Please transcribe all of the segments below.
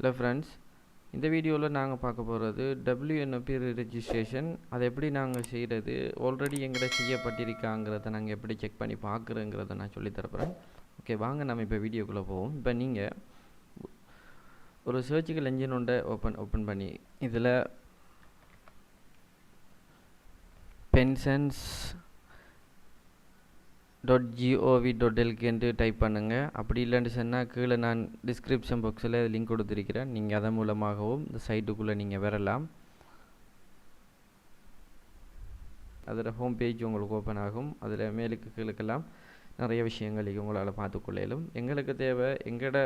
Hello friends இந்த வீடியோவில் நாங்கள் பார்க்க போகிறது டபிள்யூஎன்ஓபி ரிஜிஸ்ட்ரேஷன் அதை எப்படி நாங்கள் செய்கிறது ஆல்ரெடி எங்கிட்ட செய்யப்பட்டிருக்காங்கிறத நாங்கள் எப்படி செக் பண்ணி பார்க்குறோங்கிறத நான் சொல்லித் தரப்போகிறேன் ஓகே வாங்க நம்ம இப்போ வீடியோக்குள்ளே போவோம். இப்போ நீங்கள் ஒரு சர்ச்சுக்கல் என்ஜின் ஒன்றை ஓப்பன் ஓப்பன் பண்ணி இதில் பென்ஷன்ஸ் டாட் ஜிஓவி டாட் எல்கேன்ட்டு டைப் பண்ணுங்கள் அப்படி இல்லைன்னு சொன்னால் கீழே நான் டிஸ்கிரிப்ஷன் பாக்ஸில் லிங்க் கொடுத்துருக்கிறேன். நீங்கள் அதன் மூலமாகவும் இந்த சைட்டுக்குள்ளே நீங்கள் வரலாம். அதில் ஹோம் பேஜ் உங்களுக்கு ஓப்பன் ஆகும். அதில் மேலுக்கு கீழுக்கெல்லாம் நிறைய விஷயங்கள் உங்களால் பார்த்துக்கொள்ளையிலும் எங்களுக்கு தேவை எங்களோட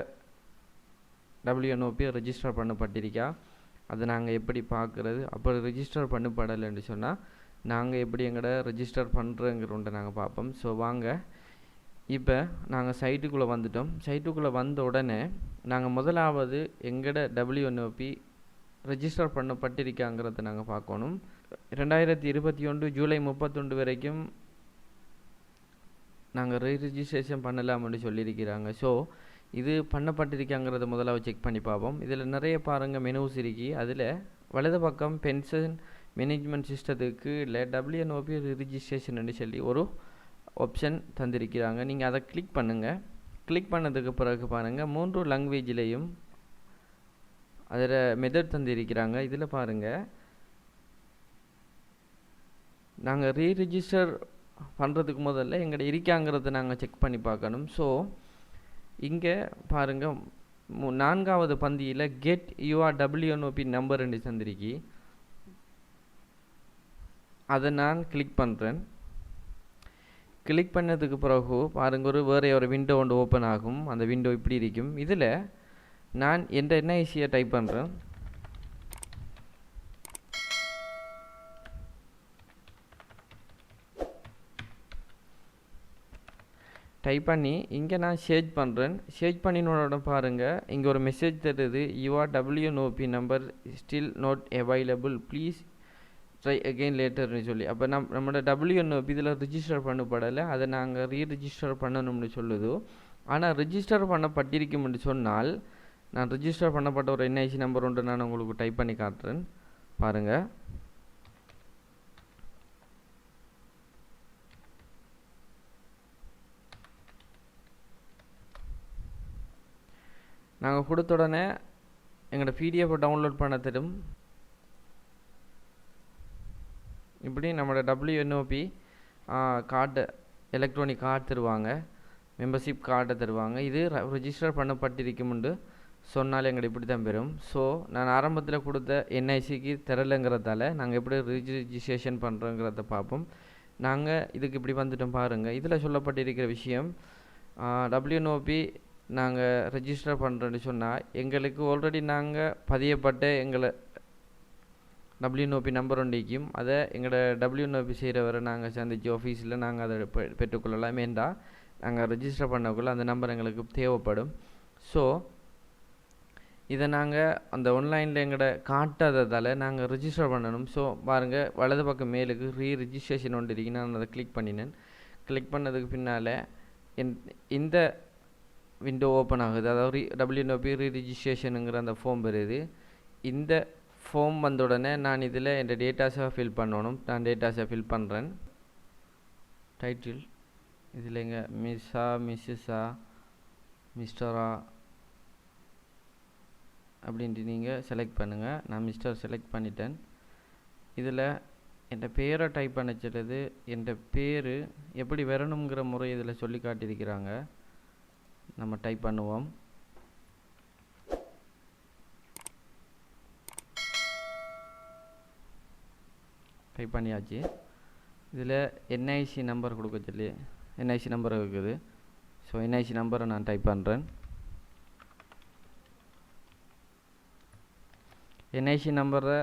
டபிள்யூஎன்ஓபி ரெஜிஸ்டர் பண்ணப்பட்டிருக்கா? அதை நாங்கள் எப்படி பார்க்குறது? அப்புறம் ரிஜிஸ்டர் பண்ணப்படலைன்னு சொன்னால் நாங்கள் எப்படி எங்கட ரெஜிஸ்டர் பண்ணுறோங்கிறோண்ட நாங்கள் பார்ப்போம் ஸோ வாங்க. இப்போ நாங்கள் சைட்டுக்குள்ளே வந்துட்டோம். சைட்டுக்குள்ளே வந்த உடனே நாங்கள் முதலாவது எங்கட டபிள்யூஎன்ஓபி ரெஜிஸ்டர் பண்ணப்பட்டிருக்காங்கிறத நாங்கள் பார்க்கணும் ரெண்டாயிரத்தி இருபத்தி ஒன்று ஜூலை முப்பத்தொன்று வரைக்கும் நாங்கள் ரீ ரிஜிஸ்ட்ரேஷன் பண்ணலாம்னு சொல்லியிருக்கிறாங்க. ஸோ இது பண்ணப்பட்டிருக்காங்கிறத முதலாவது செக் பண்ணி பார்ப்போம் இதில் நிறைய பாருங்கள் மெனுஸ் இருக்கி. அதில் வலது பக்கம் பென்ஷன் மேனேஜ்மெண்ட் சிஸ்டத்துக்கு இல்லை டபிள்யூஎன்ஓபி ரிஜிஸ்ட்ரேஷன் சொல்லி ஒரு ஆப்ஷன் தந்திருக்கிறாங்க. நீங்கள் அதை கிளிக் பண்ணுங்கள் கிளிக் பண்ணதுக்கு பிறகு பாருங்கள் மூன்று லாங்குவேஜ்லேயும் அதில் மெதட் தந்திருக்கிறாங்க. இதில் பாருங்கள் நாங்கள் ரீ ரிஜிஸ்டர் பண்ணுறதுக்கு முதல்ல எங்கள்கிட்ட இருக்காங்கிறத நாங்கள் செக் பண்ணி பார்க்கணும். ஸோ இங்கே பாருங்கள் நான்காவது பந்தியில் கெட் யூஆர் டபிள்யூஎன்ஓபி நம்பர் என்று தந்திருக்கி. அதை நான் கிளிக் பண்ணுறேன் கிளிக் பண்ணதுக்கு பிறகு பாருங்க ஒரு வேறு ஒரு விண்டோ ஒன்று ஓப்பன் ஆகும். அந்த விண்டோ இப்படி இருக்கும். இதில் நான் எந்த ஈஸியாக டைப் பண்ணுறேன் டைப் பண்ணி இங்கே நான் ஷேஜ் பண்ணுறேன் ஷேஜ் பண்ணினோட பாருங்கள் இங்கே ஒரு மெசேஜ் தருது. Your WNOP number still not available please try again லேட்டர்னு சொல்லி. அப்போ நம் நம்மளோட டபிள்யூஎன்ஓபி இதில் ரிஜிஸ்டர் பண்ணப்படலை. அதை நாங்கள் ரீ ரிஜிஸ்டர் பண்ணணும்னு சொல்லுது. ஆனால் ரிஜிஸ்டர் பண்ணப்பட்டிருக்கும்னு சொன்னால் நான் ரிஜிஸ்டர் பண்ணப்பட்ட ஒரு என்ஐசி நம்பர் ஒன்று நான் உங்களுக்கு டைப் பண்ணி காட்டுறேன். பாருங்கள் நாங்கள் கொடுத்த உடனே எங்களோட பிடிஎஃப் டவுன்லோட் பண்ண தரும் இப்படி நம்மளோட டபிள்யூஎன்ஓபி கார்டு எலக்ட்ரானிக் கார்டு தருவாங்க. மெம்பர்ஷிப் கார்டை தருவாங்க. இது ரிஜிஸ்டர் பண்ணப்பட்டிருக்கும்னு சொன்னாலே எங்களுக்கு இப்படி தான் பெறும். ஸோ நான் ஆரம்பத்தில் கொடுத்த என்ஐசிக்கு தரலைங்கிறதால நாங்கள் எப்படி ரிஜிஸ்ட்ரேஷன் பண்ணுறோங்கிறத பார்ப்போம். நாங்கள் இதுக்கு இப்படி வந்துட்டோம் பாருங்கள் இதில் சொல்லப்பட்டிருக்கிற விஷயம் டபிள்யூஎன்ஓபி நாங்கள் ரெஜிஸ்டர் பண்ணுறோன்னு சொன்னால் எங்களுக்கு ஆல்ரெடி நாங்கள் பதியப்பட்ட எங்களை டபிள்யூஎன்ஓபி நம்பர் ஒன்றைக்கும் அதை எங்களோட டபிள்யூஎன்ஓபி செய்கிறவரை நாங்கள் சந்திச்சு ஆஃபீஸில் நாங்கள் அதை பெ பெற்றுக்கொள்ளலாம். ஏண்டா நாங்கள் ரெஜிஸ்டர் பண்ணக்குள்ளே அந்த நம்பர் எங்களுக்கு தேவைப்படும். ஸோ இதை நாங்கள் அந்த ஆன்லைனில் எங்களோட காட்டாததால் நாங்கள் ரிஜிஸ்டர் பண்ணணும். ஸோ பாருங்கள் வலது பக்கம் மேலுக்கு ரீ ரிஜிஸ்ட்ரேஷன் ஒன்று இருக்கு நான் அதை கிளிக் பண்ணினேன். கிளிக் பண்ணதுக்கு பின்னால் இந்த விண்டோ ஓப்பன் ஆகுது. அதாவது டபிள்யூஎன்ஓபி ரீ ரிஜிஸ்ட்ரேஷனுங்கிற அந்த ஃபார்ம் வருது. இந்த ஃபார்ம் வந்த உடனே நான் இதில் என் டேட்டாஸை ஃபில் பண்ணணும். நான் டேட்டாஸை ஃபில் பண்ணுறேன் டைட்டில் இதில் எங்க? மிஸ்ஸா மிஸ்ஸஸா மிஸ்டரா அப்படின்ட்டு நீங்கள் செலக்ட் பண்ணுங்கள் நான் மிஸ்டர் செலக்ட் பண்ணிட்டேன். இதில் என் பேரை டைப் பண்ண சொல்லுது என் பேர் எப்படி வரணுங்கிற முறை இதில் சொல்லி காட்டியிருக்கிறாங்க. நம்ம டைப் பண்ணுவோம். டைப் பண்ணியாச்சு. இதில் என்ஐசி நம்பர் கொடுக்க சொல்லி என்ஐசி நம்பர் இருக்குது. ஸோ என்ஐசி நம்பரை நான் டைப் பண்ணுறேன் என்ஐசி நம்பரை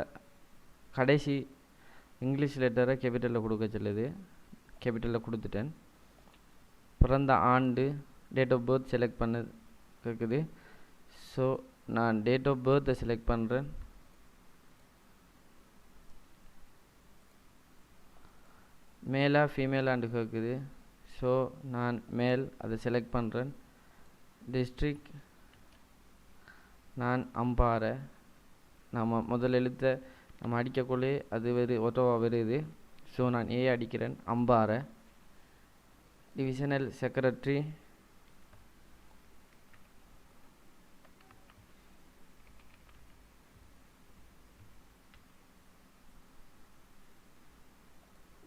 கடைசி இங்கிலீஷ் லெட்டரை கேபிட்டலில் கொடுக்க சொல்லுது. கேபிட்டலில் கொடுத்துட்டேன். பிறந்த ஆண்டு டேட் ஆஃப் பர்த் செலக்ட் பண்ண இருக்குது. ஸோ நான் டேட் ஆஃப் பர்த்தை செலக்ட் பண்ணுறேன் மேலா ஃபீமேலாண்டு கேட்குது ஸோ நான் மேல் அதை செலக்ட் பண்ணுறேன் டிஸ்ட்ரிக் நான் அம்பாறை. நம்ம முதல் எழுத்தை நம்ம அடிக்கக்குள்ளே அது வெறு ஒட்டோவா வருது. ஸோ நான் ஏ அடிக்கிறேன் Ampara. Divisional secretary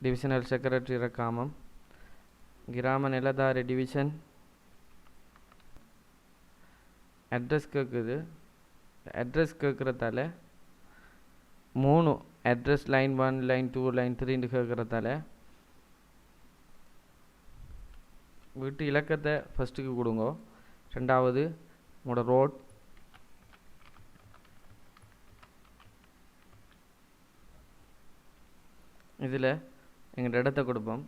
divisional secretary Rakkamam Grama Niladhari division address கேட்குது அட்ரஸ் கேட்குறதால மூணு address line one line two line த்ரீன்னு கேட்குறதால வீட்டு இலக்கத்தை ஃபஸ்ட்டுக்கு கொடுங்க ரெண்டாவது உங்களோட ரோட் இதில் எங்களோட இடத்த கொடுப்போம்.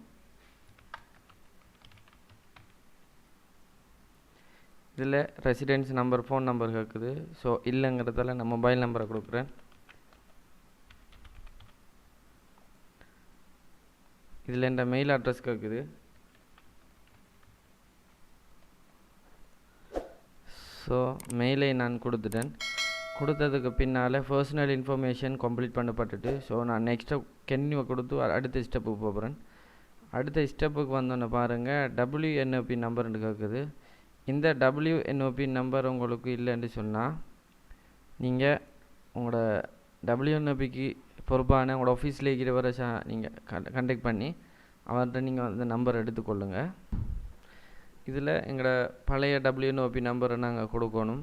இதில் ரெசிடென்ஸ் நம்பர் ஃபோன் நம்பர் கேட்குது ஸோ இல்லைங்கிறதால நான் மொபைல் நம்பரை கொடுக்குறேன். இதில் இந்த மெயில் அட்ரஸ் கேட்குது ஸோ மெயிலை நான் கொடுத்துட்டேன். கொடுத்ததுக்கு பின்னால் பர்சனல் இன்ஃபர்மேஷன் கம்ப்ளீட் பண்ணப்பட்டுட்டு ஸோ நான் நெக்ஸ்ட்டு கென்யூவை கொடுத்து அடுத்த ஸ்டெப்புக்கு போகிறேன் அடுத்த ஸ்டெப்புக்கு வந்தோன்னே பாருங்கள் டபிள்யூஎன்ஓபி நம்பர்னு கேட்குது இந்த டபிள்யூஎன்ஓபி நம்பர் உங்களுக்கு இல்லைன்னு சொன்னால் நீங்கள் உங்களோட டபிள்யூஎன்ஓபிக்கு பொறுப்பான உங்களோட ஆஃபீஸில் இருக்கிறவரை ச நீங்கள் கண்டெக்ட் பண்ணி அவர்கிட்ட நீங்கள் அந்த நம்பர் எடுத்துக்கொள்ளுங்கள் இதில் எங்களோட பழைய டபிள்யூஎன்ஓபி நம்பரை நாங்கள் கொடுக்கணும்.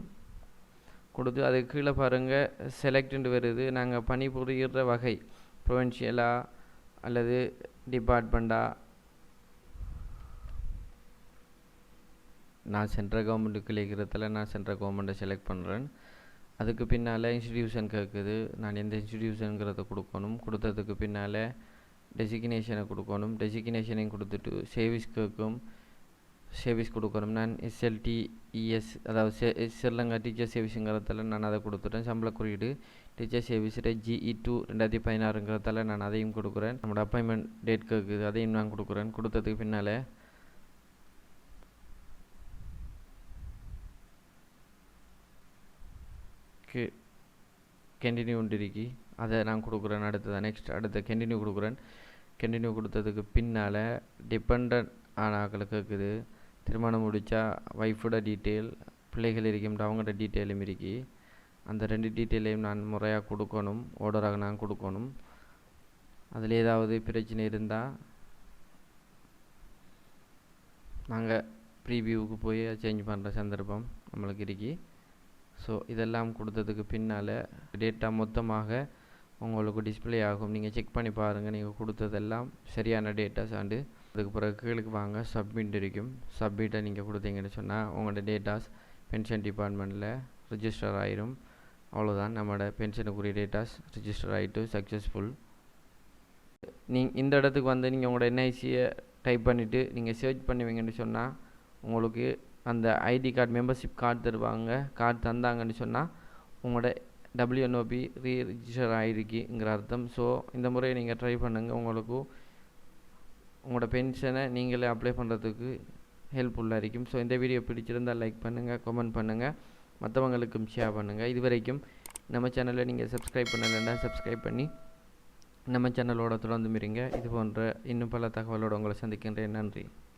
கொடுத்து அதுக்கு கீழே பாருங்கள் செலக்ட்னு வருது. நாங்கள் பணிபுரிகிற வகை ப்ரொவின்ஷியலா அல்லது டிபார்ட்மெண்ட்டா நான் சென்ட்ரல் கவர்மெண்ட்டுக்கு இருக்கிறதுல நான் சென்ட்ரல் கவர்மெண்ட்டை செலக்ட் பண்ணுறேன் அதுக்கு பின்னால் இன்ஸ்டிடியூஷன் கேட்குது நான் எந்த இன்ஸ்டிடியூஷனுங்கிறத கொடுக்கணும். கொடுத்ததுக்கு பின்னால் டெசிக்னேஷனை கொடுக்கணும். டெசிக்னேஷனையும் கொடுத்துட்டு சேவிஸ் கேட்கும் சேவிஸ் கொடுக்குறோம் நான் எஸ்எல்டி இஎஸ் அதாவது சே ஸ்ரீலங்கா டீச்சர் சேவிஸுங்கிறதால நான் அதை கொடுத்துட்டேன். சம்பள குறியீடு டீச்சர் சேவிஸில் ஜிஇ டூ ரெண்டாயிரத்தி பதினாறுங்கிறதால நான் அதையும் கொடுக்குறேன். நம்மளோட அப்பாயின்மெண்ட் டேட் கேட்குது அதையும் நான் கொடுக்குறேன். கொடுத்ததுக்கு பின்னால் கண்டினியூ உண்டிருக்கி அதை நான் கொடுக்குறேன். அடுத்ததான் நெக்ஸ்ட் அடுத்த கண்டினியூ கொடுக்குறேன். கண்டினியூ கொடுத்ததுக்கு பின்னால் டிபெண்ட் ஆன ஆக்களை கேட்குது திருமணம் முடித்தா ஒய்ஃபோட டீட்டெயில் பிள்ளைகள் இருக்கின்ற அவங்களோட டீட்டெயிலும் இருக்கி. அந்த ரெண்டு டீட்டெயிலையும் நான் முறையாக கொடுக்கணும். ஓர்டராக நான் கொடுக்கணும். அதில் ஏதாவது பிரச்சனை இருந்தால் நாங்கள் ப்ரீவியூவுக்கு போய் சேஞ்ச் பண்ணுற சந்தர்ப்பம் நம்மளுக்கு இருக்கி. ஸோ இதெல்லாம் கொடுத்ததுக்கு பின்னால் டேட்டா மொத்தமாக உங்களுக்கு டிஸ்பிளே ஆகும். நீங்கள் செக் பண்ணி பாருங்கள் நீங்கள் கொடுத்ததெல்லாம் சரியான டேட்டாஸ் ஆண்டு அதுக்கு பிறகு கீழுக்கு வாங்க சப்மிட் இருக்கும் சப்மிட்டை நீங்கள் கொடுத்தீங்கன்னு சொன்னால் உங்களோட டேட்டாஸ் பென்ஷன் டிபார்ட்மெண்ட்டில் ரிஜிஸ்டர் ஆயிரும். அவ்வளோதான் நம்மளோட பென்ஷனுக்குரிய டேட்டாஸ் ரிஜிஸ்டர் ஆகிட்டு சக்ஸஸ்ஃபுல் நீங்கள் இந்த இடத்துக்கு வந்து நீங்கள் உங்களோட என்ஐசியை டைப் பண்ணிவிட்டு நீங்கள் சர்ச் பண்ணுவீங்கன்னு சொன்னால் உங்களுக்கு அந்த ஐடி கார்டு மெம்பர்ஷிப் கார்டு தருவாங்க. கார்டு தந்தாங்கன்னு சொன்னால் உங்களோட டபிள்யூஎன்ஓபி ரீ ரிஜிஸ்டர் ஆகிருக்குங்கிற அர்த்தம். ஸோ இந்த முறை நீங்கள் ட்ரை பண்ணுங்கள் உங்களுக்கும் உங்களோட பென்ஷனை நீங்களே அப்ளை பண்ணுறதுக்கு ஹெல்ப்ஃபுல்லாக இருக்கும். ஸோ இந்த வீடியோ பிடிச்சிருந்தால் லைக் பண்ணுங்கள் கமெண்ட் பண்ணுங்கள் மற்றவங்களுக்கும் ஷேர் பண்ணுங்கள் இது வரைக்கும் நம்ம சேனலை நீங்கள் சப்ஸ்கிரைப் பண்ணலைன்னா சப்ஸ்கிரைப் பண்ணி நம்ம சேனலோட தொடர்ந்து மிரிங்க இது போன்ற இன்னும் பல தகவலோடு உங்களை சந்திக்கின்றேன். நன்றி.